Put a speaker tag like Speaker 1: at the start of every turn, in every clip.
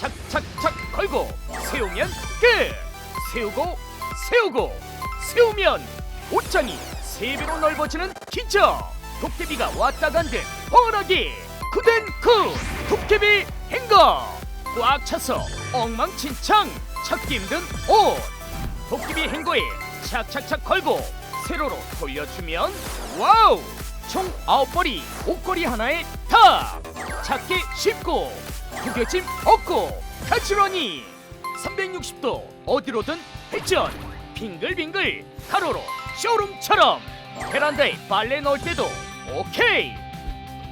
Speaker 1: 착착착 걸고 세우면 끝. 세우고 세우고 세우면 옷장이 세 배로 넓어지는 기적. 도깨비가 왔다 간듯 뻔하게 그댄 그 도깨비 행거. 꽉 차서 엉망진창 찾기 힘든 옷. 도깨비 행거에 착착착 걸고 세로로 돌려주면 와우. 총 아홉 벌이 옷걸이 하나에 다. 찾기 쉽고 구겨짐 없고 가지런히 360도 어디로든 회전 빙글빙글 가로로 쇼룸처럼 베란다에 빨래 넣을 때도 오케이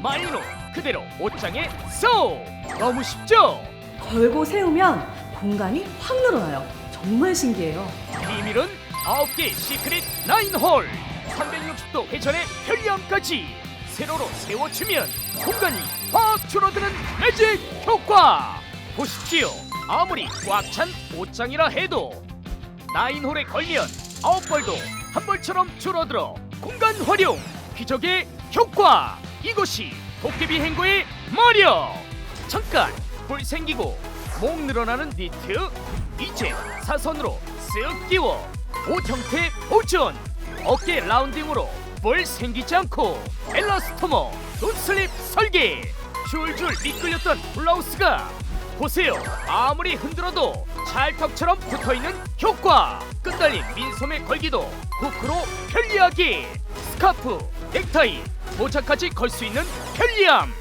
Speaker 1: 마이노 그대로 옷장에 쏙 너무 쉽죠?
Speaker 2: 걸고 세우면 공간이 확 늘어나요. 정말 신기해요.
Speaker 1: 비밀은 9개 시크릿 9홀 360도 회전의 편리함까지 세로로 세워주면 공간이 확 줄어드는 매직 효과. 보십시오. 아무리 꽉 찬 옷장이라 해도 9홀에 걸면 9벌도 한 벌처럼 줄어들어 공간 활용 기적의 효과. 이것이 도깨비 행거의 마력 잠깐 뿔 생기고 목 늘어나는 니트. 이제 사선으로 쓱 끼워 옷 형태 보존. 어깨 라운딩으로 뿔 생기지 않고 엘라스토머 논슬립 설계. 줄줄 미끌렸던 블라우스가 보세요. 아무리 흔들어도 찰떡처럼 붙어있는 효과. 끈달린 민소매 걸기도 후크로 편리하게 스카프 넥타이 모자까지 걸 수 있는 편리함.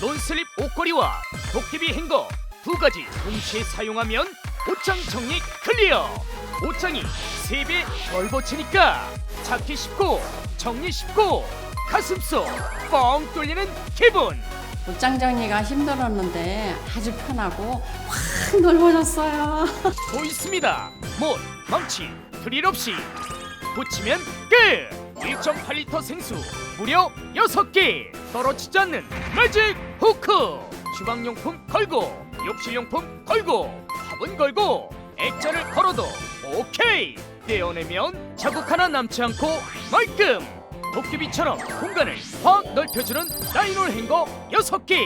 Speaker 1: 논슬립 옷걸이와 도깨비 행거 두 가지 동시에 사용하면 옷장 정리 클리어. 옷장이 세배 넓어지니까 찾기 쉽고 정리 쉽고 가슴 속 뻥 뚫리는 기분.
Speaker 3: 옷장 정리가 힘들었는데 아주 편하고 확 넓어졌어요.
Speaker 1: 또 있습니다. 못 망치 드릴 없이 붙이면 끝. 1.8리터 생수 무려 6개. 떨어지지 않는 매직 후크. 주방용품 걸고 욕실용품 걸고 밥은 걸고 액자를 걸어도 오케이! 떼어내면 자국 하나 남지 않고 말끔! 도깨비처럼 공간을 확 넓혀주는 나인홀 행거 6개!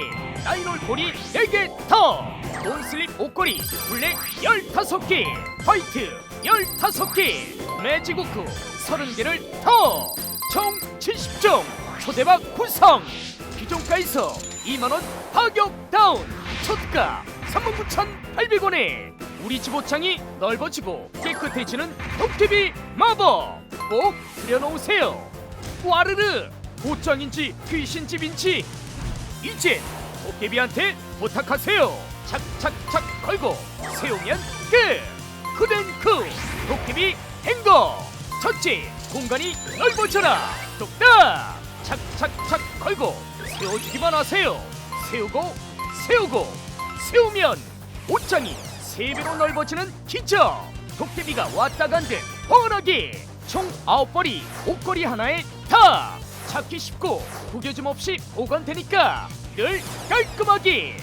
Speaker 1: 나인홀 고리 4개 더! 논슬립 옷걸이 블랙 15개! 화이트 15개! 매직 우크 30개를 더 총 70종! 초대박 구성! 기존가에서 2만원 가격 다운! 초가 39,800원에 우리 집 옷장이 넓어지고 깨끗해지는 도깨비 마법! 꼭 들여놓으세요. 와르르! 옷장인지 귀신집인지 이제 도깨비한테 부탁하세요. 착착착 걸고 세우면 끝! 그댄그 도깨비 행거! 첫째 공간이 넓어져라! 뚝딱! 착착착 걸고 세워주기만 하세요. 세우고 세우고 세우면 옷장이 세 배로 넓어지는 기적! 도깨비가 왔다 간 듯 뻔하게! 총 아홉 벌이 옷걸이 하나에 다! 찾기 쉽고 구겨짐 없이 보관되니까 늘 깔끔하게!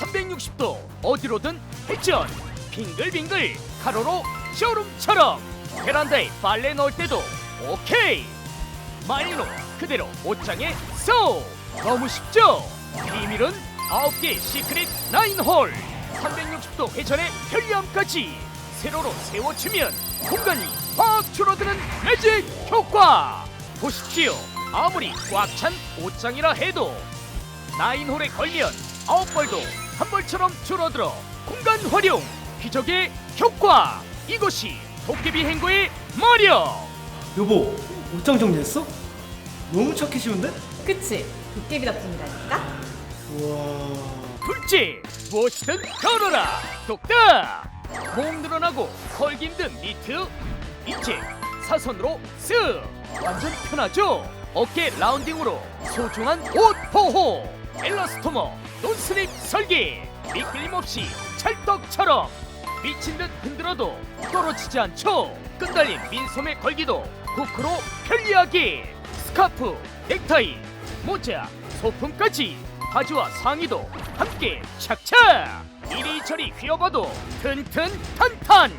Speaker 1: 360도 어디로든 회전! 빙글빙글 가로로 쇼룸처럼! 베란다에 빨래 넣을 때도 오케이! 마이노 그대로 옷장에 쏙 너무 쉽죠? 비밀은 9개 시크릿 9홀 360도 회전의 편리함까지 세로로 세워주면 공간이 확 줄어드는 매직 효과 보십시오 아무리 꽉 찬 옷장이라 해도 9홀에 걸면 9벌도 한 벌처럼 줄어들어 공간 활용 기적의 효과 이것이 도깨비 행거의 마력
Speaker 4: 여보, 옷장 정리했어? 너무 착해지는데?
Speaker 2: 그치? 도깨비 답습니다니까?
Speaker 4: 우와.
Speaker 1: 둘째 무엇이든 걸어라. 똑딱 목 늘어나고 걸기 힘든 니트 이제 사선으로 쓱. 완전 편하죠? 어깨 라운딩으로 소중한 옷 보호. 엘라스토머 논슬립 설계. 미끌림 없이 찰떡처럼. 미친 듯 흔들어도 떨어지지 않죠? 끈달린 민소매 걸기도 후크로 편리하게. 스카프 넥타이 모자 소품까지 바지와 상의도 함께 착착! 이리저리 휘어봐도 튼튼탄탄!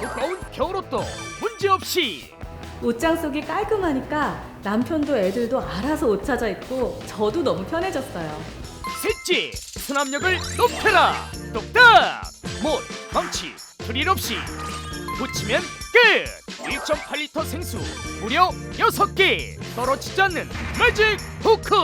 Speaker 1: 두꺼운 겨울옷도 문제없이!
Speaker 2: 옷장 속이 깔끔하니까 남편도 애들도 알아서 옷 찾아 입고 저도 너무 편해졌어요.
Speaker 1: 셋째 수납력을 높여라! 똑딱! 망치 드릴 없이! 붙이면 끝 1.8리터 생수 무려 6개. 떨어지지 않는 매직 후크.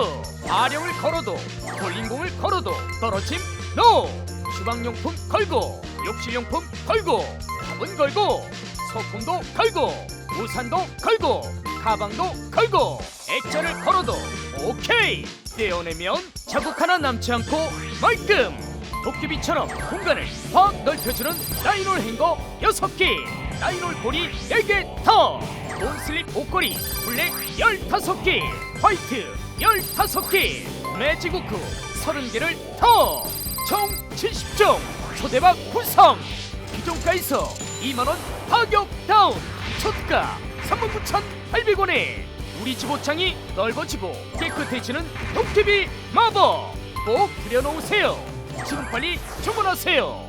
Speaker 1: 아령을 걸어도 볼링공을 걸어도 떨어짐 노. 주방용품 걸고 욕실용품 걸고 밥은 걸고 소품도 걸고 우산도 걸고 가방도 걸고 액자를 걸어도 오케이. 떼어내면 자국 하나 남지 않고 말끔. 도깨비처럼 공간을 확 넓혀주는 라이놀 행거 6개 라이놀 고리 4개 더. 몬슬립 옷걸이 블랙 15개. 화이트 15개. 매직우크 30개를 더 총 70종. 초대박 구성. 기존가에서 2만원 가격 다운. 첫가 39,800원에 우리 집 옷장이 넓어지고 깨끗해지는 도깨비 마법. 꼭 들여놓으세요. 지금 빨리 주문하세요